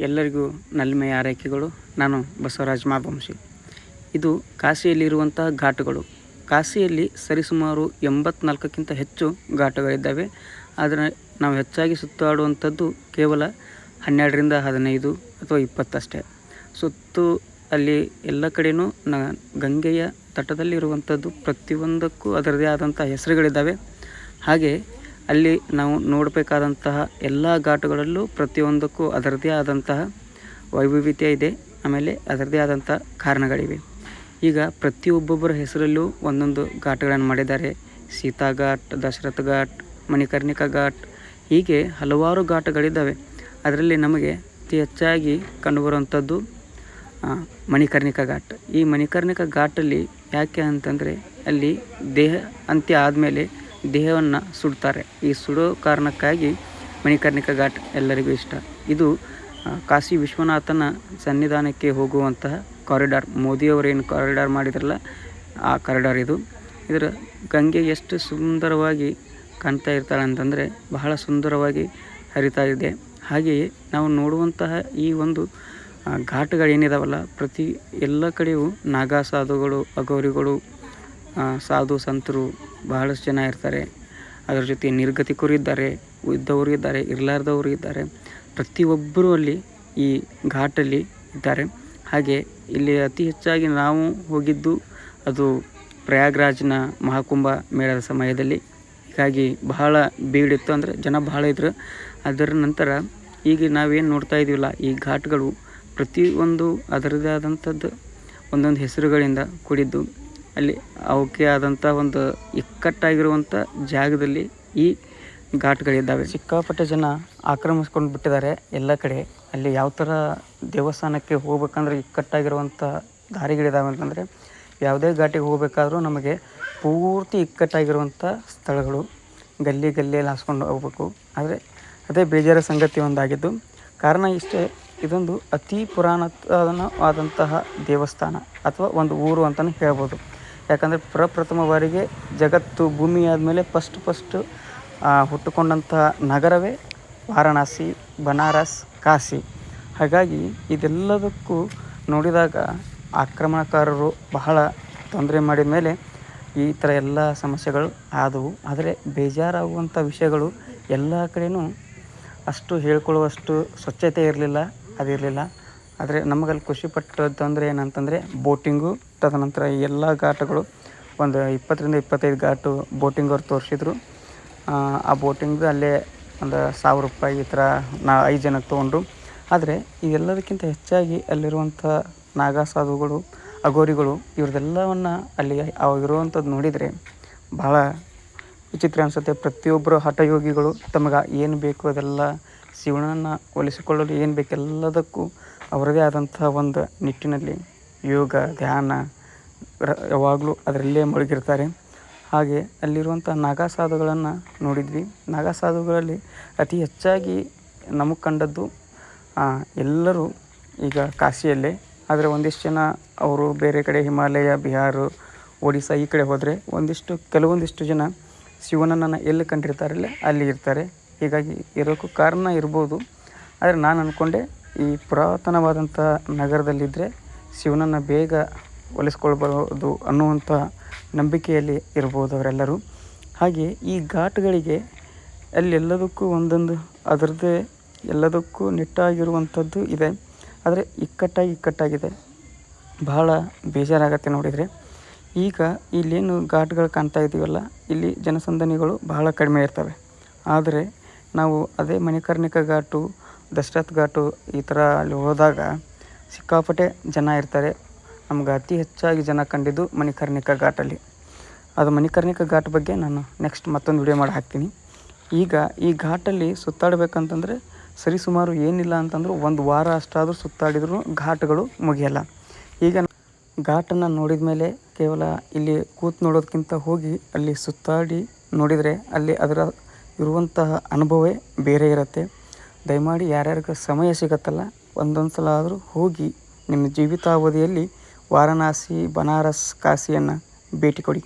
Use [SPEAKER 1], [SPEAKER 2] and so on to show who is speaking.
[SPEAKER 1] ಎಲ್ಲರಿಗೂ ನಲ್ಮೆಯ ಆರೈಕೆಗಳು. ನಾನು ಬಸವರಾಜ್ ಮಾಬಂಶಿ ಇದು ಕಾಶಿಯಲ್ಲಿರುವಂತಹ ಘಾಟುಗಳು. ಕಾಶಿಯಲ್ಲಿ ಸರಿಸುಮಾರು ಎಂಬತ್ನಾಲ್ಕಕ್ಕಿಂತ ಹೆಚ್ಚು ಘಾಟುಗಳಿದ್ದಾವೆ. ಆದರೆ ನಾವು ಹೆಚ್ಚಾಗಿ ಸುತ್ತಾಡುವಂಥದ್ದು ಕೇವಲ ಹನ್ನೆರಡರಿಂದ ಹದಿನೈದು ಅಥವಾ ಇಪ್ಪತ್ತಷ್ಟೇ. ಸುತ್ತು ಅಲ್ಲಿ ಎಲ್ಲ ಕಡೆಯೂ ನ ಗಂಗೆಯ ತಟದಲ್ಲಿರುವಂಥದ್ದು ಪ್ರತಿಯೊಂದಕ್ಕೂ ಅದರದೇ ಆದಂಥ ಹೆಸರುಗಳಿದ್ದಾವೆ. ಹಾಗೆ ಅಲ್ಲಿ ನಾವು ನೋಡಬೇಕಾದಂತಹ ಎಲ್ಲ ಘಾಟುಗಳಲ್ಲೂ ಪ್ರತಿಯೊಂದಕ್ಕೂ ಅದರದೇ ಆದಂತಹ ವೈವಿಧ್ಯತೆ ಇದೆ. ಆಮೇಲೆ ಅದರದೇ ಆದಂಥ ಕಾರಣಗಳಿವೆ. ಈಗ ಪ್ರತಿಯೊಬ್ಬೊಬ್ಬರ ಹೆಸರಲ್ಲೂ ಒಂದೊಂದು ಘಾಟ್ಗಳನ್ನು ಮಾಡಿದ್ದಾರೆ. ಸೀತಾ ಘಾಟ್ ದಶರಥ ಘಾಟ್ ಮಣಿಕರ್ಣಿಕಾ ಘಾಟ್ ಹೀಗೆ ಹಲವಾರು ಘಾಟ್ಗಳಿದ್ದಾವೆ. ಅದರಲ್ಲಿ ನಮಗೆ ಅತಿ ಹೆಚ್ಚಾಗಿ ಕಂಡುಬರುವಂಥದ್ದು ಮಣಿಕರ್ಣಿಕಾ ಘಾಟ್ ಈ ಮಣಿಕರ್ಣಿಕಾ ಘಾಟಲ್ಲಿ ಯಾಕೆ ಅಂತಂದರೆ ಅಲ್ಲಿ ದೇಹ ಅಂತ್ಯ ಆದಮೇಲೆ ದೇಹವನ್ನು ಸುಡ್ತಾರೆ. ಈ ಸುಡೋ ಕಾರಣಕ್ಕಾಗಿ ಮಣಿಕರ್ಣಿಕ ಘಾಟ್ ಎಲ್ಲರಿಗೂ ಇಷ್ಟ. ಇದು ಕಾಶಿ ವಿಶ್ವನಾಥನ ಸನ್ನಿಧಾನಕ್ಕೆ ಹೋಗುವಂತಹ ಕಾರಿಡಾರ್. ಮೋದಿಯವರೇನು ಕಾರಿಡಾರ್ ಮಾಡಿದ್ರಲ್ಲ ಆ ಕಾರಿಡಾರ್ ಇದು. ಇದರ ಗಂಗೆ ಎಷ್ಟು ಸುಂದರವಾಗಿ ಕಾಣ್ತಾ ಇರ್ತಾಳೆ ಅಂತಂದರೆ ಬಹಳ ಸುಂದರವಾಗಿ ಹರಿತಾ ಇದೆ. ಹಾಗೆಯೇ ನಾವು ನೋಡುವಂತಹ ಈ ಒಂದು ಘಾಟ್ಗಳೇನಿದಾವಲ್ಲ ಪ್ರತಿ ಎಲ್ಲ ಕಡೆಯೂ ನಾಗಾ ಸಾಧುಗಳು ಅಘೋರಿಗಳು ಆ, ಸಾಧು ಸಂತರು ಬಹಳಷ್ಟು ಜನ ಇರ್ತಾರೆ. ಅದರ ಜೊತೆ ನಿರ್ಗತಿಕರು ಇದ್ದಾರೆ ಇದ್ದವರು ಇದ್ದಾರೆ, ಇರಲಾರ್ದವರು ಇದ್ದಾರೆ. ಪ್ರತಿಯೊಬ್ಬರೂ ಅಲ್ಲಿ ಈ ಘಾಟಲ್ಲಿ ಇದ್ದಾರೆ. ಹಾಗೆ ಇಲ್ಲಿ ಅತಿ ಹೆಚ್ಚಾಗಿ ನಾವು ಹೋಗಿದ್ದು ಅದು ಪ್ರಯಾಗ್ರಾಜ್ನ ಮಹಾಕುಂಭ ಮೇಳದ ಸಮಯದಲ್ಲಿ. ಹೀಗಾಗಿ ಬಹಳ ಬೀಡಿತ್ತು ಅಂದರೆ ಜನ ಬಹಳ ಇದ್ದರು ಅದರ ನಂತರ ಈಗ ನಾವೇನು ನೋಡ್ತಾ ಇದ್ದೀವಲ್ಲ ಈ ಘಾಟ್ಗಳು ಪ್ರತಿಯೊಂದು ಅದರದೇ ಆದಂಥದ್ದು ಒಂದೊಂದು ಹೆಸರುಗಳಿಂದ ಕೂಡಿದ್ದು. ಅಲ್ಲಿ ಅವಕ್ಕೆ ಆದಂಥ ಒಂದು ಇಕ್ಕಟ್ಟಾಗಿರುವಂಥ ಜಾಗದಲ್ಲಿ ಈ ಘಾಟ್ಗಳಿದ್ದಾವೆ. ಸಿಕ್ಕಾಪಟ್ಟೆ ಜನ ಆಕ್ರಮಿಸ್ಕೊಂಡು ಬಿಟ್ಟಿದ್ದಾರೆ ಎಲ್ಲ ಕಡೆ. ಅಲ್ಲಿ ಯಾವ ಥರ ದೇವಸ್ಥಾನಕ್ಕೆ ಹೋಗ್ಬೇಕಂದ್ರೆ ಇಕ್ಕಟ್ಟಾಗಿರುವಂಥ ದಾರಿಗಳಿದ್ದಾವೆ ಅಂತಂದರೆ ಯಾವುದೇ ಘಾಟಿಗೆ ಹೋಗಬೇಕಾದ್ರೂ ನಮಗೆ ಪೂರ್ತಿ ಇಕ್ಕಟ್ಟಾಗಿರುವಂಥ ಸ್ಥಳಗಳು ಗಲ್ಲಿ ಗಲ್ಲಿಯಲ್ಲಿ ಹಾಸ್ಕೊಂಡು ಹೋಗ್ಬೇಕು. ಆದರೆ ಅದೇ ಬೇಜಾರ ಸಂಗತಿ ಒಂದಾಗಿದ್ದು, ಕಾರಣ ಇಷ್ಟೇ, ಇದೊಂದು ಅತಿ ಪುರಾಣವಾದಂತಹ ದೇವಸ್ಥಾನ ಅಥವಾ ಒಂದು ಊರು ಅಂತಲೇ ಹೇಳ್ಬೋದು. ಯಾಕಂದರೆ ಪ್ರಪ್ರಥಮ ಬಾರಿಗೆ ಜಗತ್ತು ಭೂಮಿ ಆದಮೇಲೆ ಫಸ್ಟ್ ಫಸ್ಟು ಹುಟ್ಟುಕೊಂಡಂಥ ನಗರವೇ ವಾರಣಾಸಿ, ಬನಾರಸ್, ಕಾಶಿ. ಹಾಗಾಗಿ ಇದೆಲ್ಲದಕ್ಕೂ ನೋಡಿದಾಗ ಆಕ್ರಮಣಕಾರರು ಬಹಳ ತೊಂದರೆ ಮಾಡಿದ ಮೇಲೆ ಈ ಥರ ಎಲ್ಲ ಸಮಸ್ಯೆಗಳು ಆದವು. ಆದರೆ ಬೇಜಾರಾಗುವಂಥ ವಿಷಯಗಳು ಎಲ್ಲ ಕಡೆಯೂ ಅಷ್ಟು ಹೇಳ್ಕೊಳ್ಳುವಷ್ಟು ಸ್ವಚ್ಛತೆ ಇರಲಿಲ್ಲ, ಅದಿರಲಿಲ್ಲ. ಆದರೆ ನಮಗಲ್ಲಿ ಖುಷಿಪಟ್ಟದ್ದು ಅಂದರೆ ಏನಂತಂದರೆ ಬೋಟಿಂಗು ತದನಂತರ ಎಲ್ಲ ಘಾಟಗಳು, ಒಂದು ಇಪ್ಪತ್ತರಿಂದ ಇಪ್ಪತ್ತೈದು ಘಾಟು ಬೋಟಿಂಗ್ ಅವ್ರು ತೋರಿಸಿದ್ರು. ಆ ಬೋಟಿಂಗ್ ಅಲ್ಲೇ ಒಂದು ಸಾವಿರ ರೂಪಾಯಿ ಈ ಥರ ನಾ, ಐದು ಜನಕ್ಕೆ ತೊಗೊಂಡ್ರು ಆದರೆ ಇದೆಲ್ಲದಕ್ಕಿಂತ ಹೆಚ್ಚಾಗಿ ಅಲ್ಲಿರುವಂಥ ನಾಗಾ ಸಾಧುಗಳು, ಅಘೋರಿಗಳು ಇವ್ರದ್ದೆಲ್ಲವನ್ನು ಅಲ್ಲಿ ಅವಾಗಿರುವಂಥದ್ದು ನೋಡಿದರೆ ಬಹಳ ವಿಚಿತ್ರ ಅನಿಸುತ್ತೆ. ಪ್ರತಿಯೊಬ್ಬರು ಹಠಯೋಗಿಗಳು ತಮಗೆ ಏನು ಬೇಕು ಅದೆಲ್ಲ ಶಿವನನ್ನು ಒಲಿಸಿಕೊಳ್ಳಲು ಏನು ಬೇಕೆಲ್ಲದಕ್ಕೂ ಅವರದೇ ಆದಂತಹ ಒಂದು ನಿಟ್ಟಿನಲ್ಲಿ ಯೋಗ, ಧ್ಯಾನ ಯಾವಾಗಲೂ ಅದರಲ್ಲೇ ಮುಳುಗಿರ್ತಾರೆ. ಹಾಗೆ ಅಲ್ಲಿರುವಂಥ ನಾಗಾ ಸಾಧುಗಳನ್ನು ನೋಡಿದ್ವಿ. ನಾಗಾ ಸಾಧುಗಳಲ್ಲಿ ಅತಿ ಹೆಚ್ಚಾಗಿ ನಮಗೆ ಕಂಡದ್ದು ಎಲ್ಲರೂ ಈಗ ಕಾಶಿಯಲ್ಲೇ. ಆದರೆ ಒಂದಿಷ್ಟು ಜನ ಅವರು ಬೇರೆ ಕಡೆ ಹಿಮಾಲಯ, ಬಿಹಾರ, ಒಡಿಸ್ಸಾ ಈ ಕಡೆ ಹೋದರೆ ಒಂದಿಷ್ಟು, ಕೆಲವೊಂದಿಷ್ಟು ಜನ ಶಿವನನ್ನು ಎಲ್ಲಿ ಕಂಡಿರ್ತಾರಲ್ಲ ಅಲ್ಲಿ ಇರ್ತಾರೆ. ಹೀಗಾಗಿ ಇರೋಕ್ಕೂ ಕಾರಣ ಇರ್ಬೋದು. ಆದರೆ ನಾನು ಅಂದ್ಕೊಂಡೆ ಈ ಪುರಾತನವಾದಂಥ ನಗರದಲ್ಲಿದ್ದರೆ ಶಿವನನ್ನು ಬೇಗ ಒಲಿಸ್ಕೊಳ್ಬಹುದು ಅನ್ನುವಂಥ ನಂಬಿಕೆಯಲ್ಲಿ ಇರ್ಬೋದು ಅವರೆಲ್ಲರೂ. ಹಾಗೆ ಈ ಘಾಟ್ಗಳಿಗೆ ಅಲ್ಲಿ ಎಲ್ಲದಕ್ಕೂ ಒಂದೊಂದು, ಅದರದ್ದೇ ಎಲ್ಲದಕ್ಕೂ ನೆಟ್ಟಾಗಿರುವಂಥದ್ದು ಇದೆ. ಆದರೆ ಇಕ್ಕಟ್ಟಾಗಿ ಇಕ್ಕಟ್ಟಾಗಿದೆ. ಬಹಳ ಬೇಜಾರಾಗತ್ತೆ ನೋಡಿದರೆ. ಈಗ ಇಲ್ಲೇನು ಘಾಟ್ಗಳು ಕಾಣ್ತಾ ಇದ್ದೀವಲ್ಲ ಇಲ್ಲಿ ಜನಸಂದಣಿಗಳು ಬಹಳ ಕಡಿಮೆ ಇರ್ತವೆ. ಆದರೆ ನಾವು ಅದೇ ಮಣಿಕರ್ಣಿಕಾ ಘಾಟು, ದಶರಥ್ ಘಾಟು ಈ ಥರ ಅಲ್ಲಿ ಹೋದಾಗ ಸಿಕ್ಕಾಪಟ್ಟೆ ಜನ ಇರ್ತಾರೆ. ನಮ್ಗೆ ಅತಿ ಹೆಚ್ಚಾಗಿ ಜನ ಕಂಡಿದ್ದು ಮಣಿಕರ್ಣಿಕಾ ಘಾಟಲ್ಲಿ. ಅದು ಮಣಿಕರ್ಣಿಕಾ ಘಾಟ್ ಬಗ್ಗೆ ನಾನು ನೆಕ್ಸ್ಟ್ ಮತ್ತೊಂದು ವಿಡಿಯೋ ಮಾಡಿ ಹಾಕ್ತೀನಿ. ಈಗ ಈ ಘಾಟಲ್ಲಿ ಸುತ್ತಾಡಬೇಕಂತಂದರೆ ಸರಿಸುಮಾರು ಏನಿಲ್ಲ ಅಂತಂದರೂ ಒಂದು ವಾರ ಅಷ್ಟಾದರೂ ಸುತ್ತಾಡಿದ್ರು ಘಾಟ್ಗಳು ಮುಗಿಯಲ್ಲ. ಈಗ ಘಾಟನ್ನು ನೋಡಿದ ಮೇಲೆ ಕೇವಲ ಇಲ್ಲಿ ಕೂತು ನೋಡೋದಕ್ಕಿಂತ ಹೋಗಿ ಅಲ್ಲಿ ಸುತ್ತಾಡಿ ನೋಡಿದರೆ ಅಲ್ಲಿ ಅದರ ಇರುವಂತಹ ಅನುಭವವೇ ಬೇರೆ ಇರುತ್ತೆ. ದಯಮಾಡಿ ಯಾರ್ಯಾರಿಗೆ ಸಮಯ ಸಿಗತ್ತಲ್ಲ ಒಂದೊಂದು ಸಲ ಆದರೂ ಹೋಗಿ ನಿಮ್ಮ ಜೀವಿತಾವಧಿಯಲ್ಲಿ ವಾರಣಾಸಿ, ಬನಾರಸ್ ಕಾಶಿಯನ್ನು ಭೇಟಿ ಕೊಡಿ.